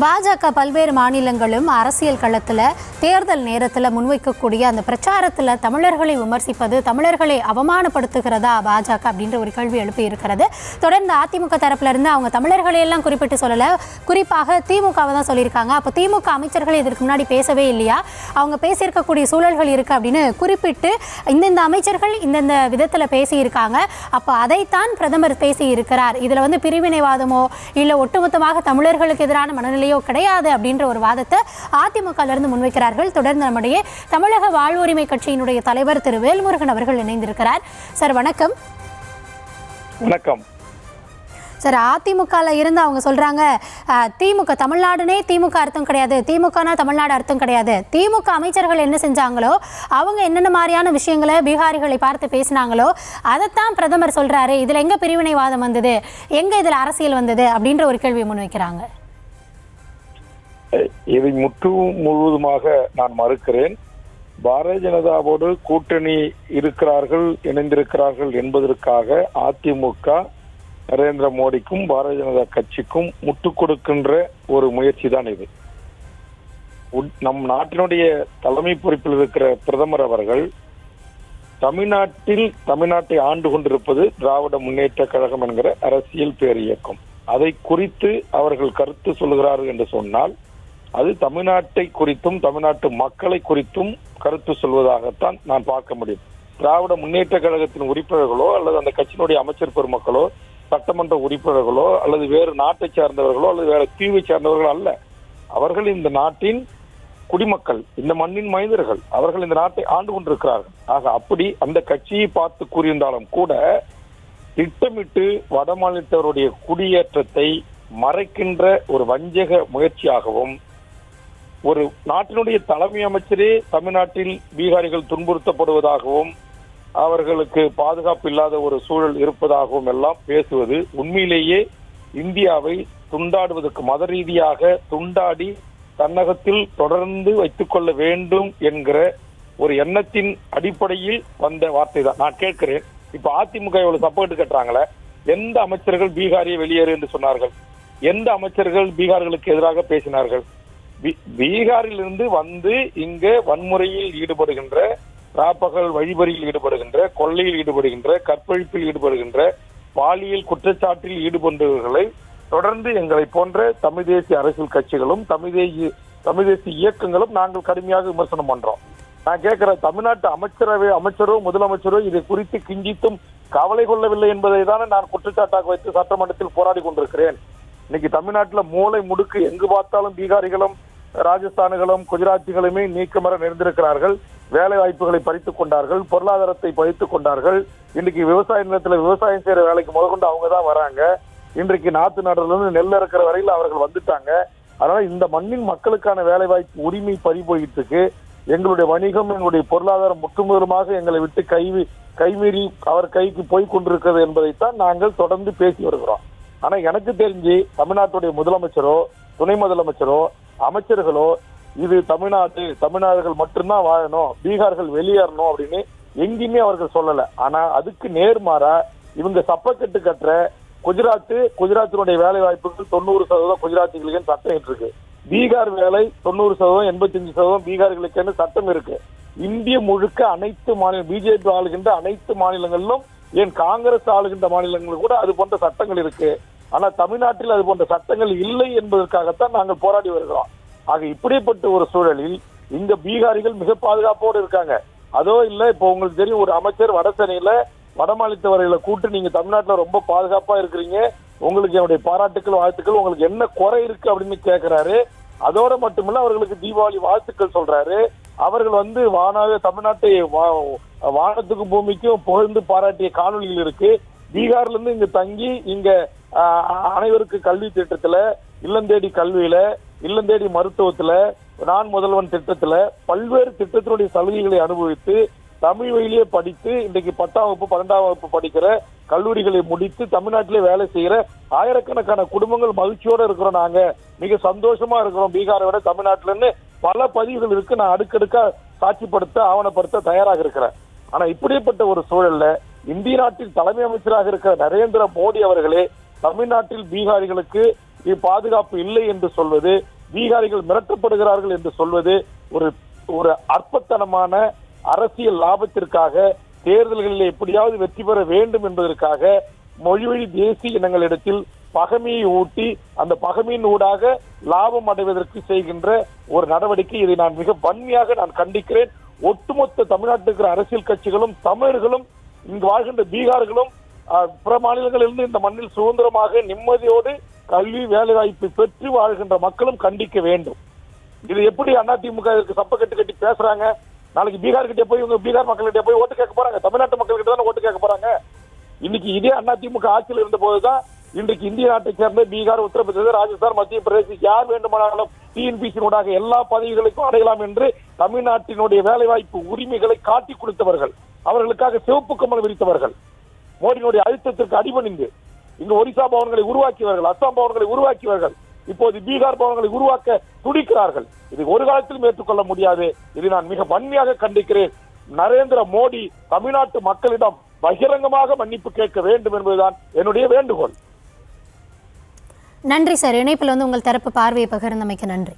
பாஜக பல்வேறு மாநிலங்களும் அரசியல் களத்தில் தேர்தல் நேரத்தில் முன்வைக்கக்கூடிய அந்த பிரச்சாரத்தில் தமிழர்களை விமர்சிப்பது தமிழர்களை அவமானப்படுத்துகிறதா பாஜக அப்படின்ற ஒரு கேள்வி எழுப்பி இருக்கிறது. தொடர்ந்து அதிமுக தரப்பிலிருந்து அவங்க தமிழர்களை எல்லாம் குறிப்பிட்டு சொல்லலை. குறிப்பாக திமுகவை தான் சொல்லியிருக்காங்க. அப்போ திமுக அமைச்சர்கள் இதற்கு முன்னாடி பேசவே இல்லையா? அவங்க பேசியிருக்கக்கூடிய சூழல்கள் இருக்குது அப்படின்னு குறிப்பிட்டு இந்தந்த அமைச்சர்கள் இந்தந்த விதத்தில் பேசியிருக்காங்க. அப்போ அதைத்தான் பிரதமர் பேசியிருக்கிறார். இதில் வந்து பிரிவினைவாதமோ இல்லை ஒட்டுமொத்தமாக தமிழர்களுக்கு எதிரான மனநிலையோ கிடையாது அப்படின்ற ஒரு வாதத்தை அதிமுகல இருந்து முன்வைக்கிறார்கள். தொடர்ந்து நம்முடைய தமிழக வாழ்வுரிமை கட்சியினுடைய தலைவர் திரு வேல்முருகன் அவர்கள் இணைந்திருக்கிறார். சார் வணக்கம். வணக்கம். சார் அதிமுகல இருந்து அவங்க சொல்றாங்க அஹ், திமுக தமிழ்நாடுனே திமுக அர்த்தம் கிடையாது. திமுகனா தமிழ்நாடு அர்த்தம் கிடையாது. திமுக அமைச்சர்கள் என்ன செஞ்சாங்களோ அவங்க என்னென்ன மாதிரியான விஷயங்களை பீகாரிகளை பார்த்து பேசினாங்களோ அதைத்தான் பிரதமர் சொல்றாரு. இதுல எங்க பிரிவினைவாதம் வந்தது? எங்க இதுல அரசியல் வந்தது? அப்படின்ற ஒரு கேள்வியை முன்வைக்கிறாங்க. இதை முற்று முழுவதுமாக நான் மறுக்கிறேன். பாரதிய ஜனதாவோடு கூட்டணி இருக்கிறார்கள் இணைந்திருக்கிறார்கள் என்பதற்காக அதிமுக நரேந்திர மோடிக்கும் பாரதிய ஜனதா கட்சிக்கும் முட்டு கொடுக்கின்ற ஒரு முயற்சி தான் இது. உட்- நம் நாட்டினுடைய தலைமை பொறுப்பில் இருக்கிற பிரதமர் அவர்கள் தமிழ்நாட்டில் தமிழ்நாட்டை ஆண்டு கொண்டிருப்பது திராவிட முன்னேற்ற கழகம் என்கிற அரசியல் பேர் இயக்கம் அதை குறித்து அவர்கள் கருத்து சொல்கிறார்கள் என்று சொன்னால் அது தமிழ்நாட்டை குறித்தும் தமிழ்நாட்டு மக்களை குறித்தும் கருத்து சொல்வதாகத்தான் நான் பார்க்க முடியும். திராவிட முன்னேற்ற கழகத்தின் உறுப்பினர்களோ அல்லது அந்த கட்சியினுடைய அமைச்சர் பெருமக்களோ சட்டமன்ற உறுப்பினர்களோ அல்லது வேறு நாட்டை சார்ந்தவர்களோ அல்லது வேறு தீவை சார்ந்தவர்கள் அல்ல. அவர்கள் இந்த நாட்டின் குடிமக்கள் இந்த மண்ணின் மனிதர்கள் அவர்கள் இந்த நாட்டை ஆண்டு கொண்டிருக்கிறார்கள். ஆக அப்படி அந்த கட்சியை பார்த்து கூறியிருந்தாலும் கூட திட்டமிட்டு வட மாநிலத்தவருடைய குடியேற்றத்தை மறைக்கின்ற ஒரு வஞ்சக முயற்சியாகவும் ஒரு நாட்டினுடைய தலைமை அமைச்சரே தமிழ்நாட்டில் பீகாரிகள் துன்புறுத்தப்படுவதாகவும் அவர்களுக்கு பாதுகாப்பு இல்லாத ஒரு சூழல் இருப்பதாகவும் எல்லாம் பேசுவது உண்மையிலேயே இந்தியாவை துண்டாடுவதற்கு மத ரீதியாக துண்டாடி தன்னகத்தில் தொடர்ந்து வைத்துக் கொள்ள வேண்டும் என்கிற ஒரு எண்ணத்தின் அடிப்படையில் வந்த வார்த்தை தான் நான் கேட்கிறேன். இப்ப அதிமுக இவ்வளவு சப்போர்ட் கட்டுறாங்களே எந்த அமைச்சர்கள் பீகாரியை வெளியேறு என்று சொன்னார்கள்? எந்த அமைச்சர்கள் பீகார்களுக்கு எதிராக பேசினார்கள்? பீகாரிலிருந்து வந்து இங்க வன்முறையில் ஈடுபடுகின்ற ராப்பகல் வழிபறியில் ஈடுபடுகின்ற கொள்ளையில் ஈடுபடுகின்ற கற்பழிப்பில் ஈடுபடுகின்ற பாலியல் குற்றச்சாட்டில் ஈடுபடுகிறவர்களை தொடர்ந்து எங்களை போன்ற தமிழ் தேசிய அரசியல் கட்சிகளும் தமிழ் தேசிய தமிழ் தேசிய இயக்கங்களும் நாங்கள் கடுமையாக விமர்சனம் பண்றோம். நான் கேட்கிற தமிழ்நாட்டு அமைச்சரவை அமைச்சரோ முதலமைச்சரோ இதை குறித்து கிஞ்சித்தும் கவலை கொள்ளவில்லை என்பதை தானே நான் குற்றச்சாட்டாக வைத்து சட்டமன்றத்தில் போராடி கொண்டிருக்கிறேன். இன்னைக்கு தமிழ்நாட்டில் மூளை முடுக்கு எங்கு பார்த்தாலும் பீகாரிகளும் ராஜஸ்தானுகளும் குஜராத்திகளுமே நீக்கமர நிறைந்திருக்கிறார்கள். வேலை வாய்ப்புகளை பறித்துக் கொண்டார்கள். பொருளாதாரத்தை பறித்துக் கொண்டார்கள். இன்னைக்கு விவசாய நிலத்தில் விவசாயம் செய்யற வேலைக்கு முதற்கொண்டு அவங்க தான் வராங்க. இன்றைக்கு நாத்து நடுறதுலேருந்து நெல் இருக்கிற வரையில் அவர்கள் வந்துட்டாங்க. அதனால இந்த மண்ணின் மக்களுக்கான வேலை வாய்ப்பு உரிமை பறி போயிட்டு இருக்கு. எங்களுடைய வணிகம் எங்களுடைய பொருளாதாரம் முற்றுமுதலுமாக எங்களை விட்டு கை கைமீறி அவர் கைக்கு போய் கொண்டிருக்கிறது என்பதைத்தான் நாங்கள் தொடர்ந்து பேசி வருகிறோம். ஆனா எனக்கு தெரிஞ்சு தமிழ்நாட்டுடைய முதலமைச்சரோ துணை முதலமைச்சரோ அமைச்சர்களோ இது தமிழ்நாடு தமிழ்நாடுகள் மட்டும்தான் வாழணும் பீகார்கள் வெளியேறணும் அப்படின்னு எங்கேயுமே அவர்கள் சொல்லல. ஆனா அதுக்கு நேர்மாறா இவங்க சப்பக்கட்டு கட்டுற குஜராத் குஜராத்தினுடைய வேலை வாய்ப்புகள் தொண்ணூறு சதவீதம் குஜராத்திகளுக்கு சட்டம் இருக்கு. பீகார் வேலை தொண்ணூறு சதவீதம் எண்பத்தஞ்சு சதவீதம் பீகார்களுக்கு சட்டம் இருக்கு. இந்திய முழுக்க அனைத்து மாநில பிஜேபி ஆளுகின்ற அனைத்து மாநிலங்களிலும் ஏன் காங்கிரஸ் ஆளுகின்ற மாநிலங்களில் கூட அது போன்ற சட்டங்கள் இருக்கு. ஆனா தமிழ்நாட்டில் அது போன்ற சட்டங்கள் இல்லை என்பதற்காகத்தான் நாங்கள் போராடி வருகிறோம். ஆக இப்படிப்பட்ட ஒரு சூழலில் இங்க பீகாரிகள் மிக பாதுகாப்போடு இருக்காங்க. அதோ இல்லை இப்போ உங்களுக்கு தெரியும் ஒரு அமைச்சர் வடசென்னையில வடமாநிலத்தவர்களை கூட்டு நீங்க தமிழ்நாட்டில் ரொம்ப பாதுகாப்பா இருக்கிறீங்க. உங்களுக்கு என்னுடைய பாராட்டுக்கள் வாழ்த்துக்கள் உங்களுக்கு என்ன குறை இருக்கு அப்படின்னு கேட்கிறாரு அதோட மட்டுமில்ல அவர்களுக்கு தீபாவளி வாழ்த்துக்கள் சொல்றாரு. அவர்கள் வந்து வானாவே தமிழ்நாட்டை வா- வானத்துக்கும் பூமிக்கும் புகழ்ந்து பாராட்டிய காணொளிகள் இருக்கு. பீகார்ல இருந்து இங்க தங்கி இங்க அனைவருக்கு கல்வி திட்டத்துல இல்லந்தேடி கல்வியில இல்லந்தேடி மருத்துவத்துல நான் முதல்வன் திட்டத்துல பல்வேறு திட்டத்தினுடைய சலுகைகளை அனுபவித்து தமிழ் வழியிலேயே படித்து இன்றைக்கு பத்தாம் வகுப்பு பன்னெண்டாம் வகுப்பு படிக்கிற கல்லூரிகளை முடித்து தமிழ்நாட்டிலே வேலை செய்யற ஆயிரக்கணக்கான குடும்பங்கள் மகிழ்ச்சியோட இருக்கிறோம் நாங்க. மிக சந்தோஷமா இருக்கிறோம் பீகாரை விட தமிழ்நாட்டிலன்னு பல பதிவுகள் இருக்கு. நான் அடுக்கடுக்கா சாட்சிப்படுத்த ஆவணப்படுத்த தயாராக இருக்கிறேன். ஆனா இப்படிப்பட்ட ஒரு சூழல்ல இந்திய நாட்டின் தலைமை அமைச்சராக இருக்கிற நரேந்திர மோடி அவர்களே தமிழ்நாட்டில் பீகாரிகளுக்கு பாதுகாப்பு இல்லை என்று சொல்வது பீகாரிகள் மிரட்டப்படுகிறார்கள் என்று சொல்வது ஒரு ஒரு அற்பத்தனமான அரசியல் லாபத்திற்காக தேர்தல்களில் எப்படியாவது வெற்றி பெற வேண்டும் என்பதற்காக மொழிவழி தேசிய இனங்களிடத்தில் பகமையை ஊட்டி அந்த பகமையின் ஊடாக லாபம் அடைவதற்கு செய்கின்ற ஒரு நடவடிக்கை இதை நான் மிக வன்மையாக நான் கண்டிக்கிறேன். ஒட்டுமொத்த தமிழ்நாட்டில் இருக்கிற அரசியல் கட்சிகளும் தமிழர்களும் இங்கு வாழ்கின்ற பீகார்களும் பிற மாநிலங்களிலிருந்து இந்த மண்ணில் சுதந்திரமாக நிம்மதியோடு கல்வி வேலைவாய்ப்பு பெற்று வாழ்கின்ற மக்களும் கண்டிக்க வேண்டும். இது எப்படி அதிமுக இதற்கு சப்ப கட்டு கட்டி பேசுறாங்க. நாளைக்கு பீகார் கிட்ட போய் இவங்க பீகார் மக்கள்கிட்ட போய் ஓட்டு கேட்க போறாங்க. தமிழ்நாட்டு மக்கள் கிட்ட தானே ஓட்டு கேட்க போறாங்க. இன்னைக்கு இதே அதிமுக ஆட்சியில் இருந்த போதுதான் இன்றைக்கு இந்திய நாட்டை சேர்ந்த பீகார் உத்தரப்பிரதேசம் ராஜஸ்தான் மத்திய பிரதேசம் யார் வேண்டுமானாலும் டிஎன்பிசி ஊடாக எல்லா பதவிகளுக்கும் அடையலாம் என்று தமிழ்நாட்டினுடைய வேலைவாய்ப்பு உரிமைகளை காட்டி கொடுத்தவர்கள். அவர்களுக்காக சிவப்பு கமல் விரித்தவர்கள். மோடியினுடைய அழுத்தத்திற்கு அடிபணிந்து இங்கு ஒரிசா பவன்களை உருவாக்கியவர்கள் அஸ்ஸாம் பவன்களை உருவாக்கியவர்கள் இப்போது பீகார் பவன்களை உருவாக்க துடிக்கிறார்கள். இது ஒரு காலத்திலும் ஏற்றுக்கொள்ள முடியாது. இதை நான் மிக வன்மையாக கண்டிக்கிறேன். நரேந்திர மோடி தமிழ்நாட்டு மக்களிடம் பகிரங்கமாக மன்னிப்பு கேட்க வேண்டும் என்பதுதான் என்னுடைய வேண்டுகோள். நன்றி சார். இணைப்பில் வந்து உங்கள் தரப்பு பார்வையை பகிர்ந்தமைக்கு நன்றி.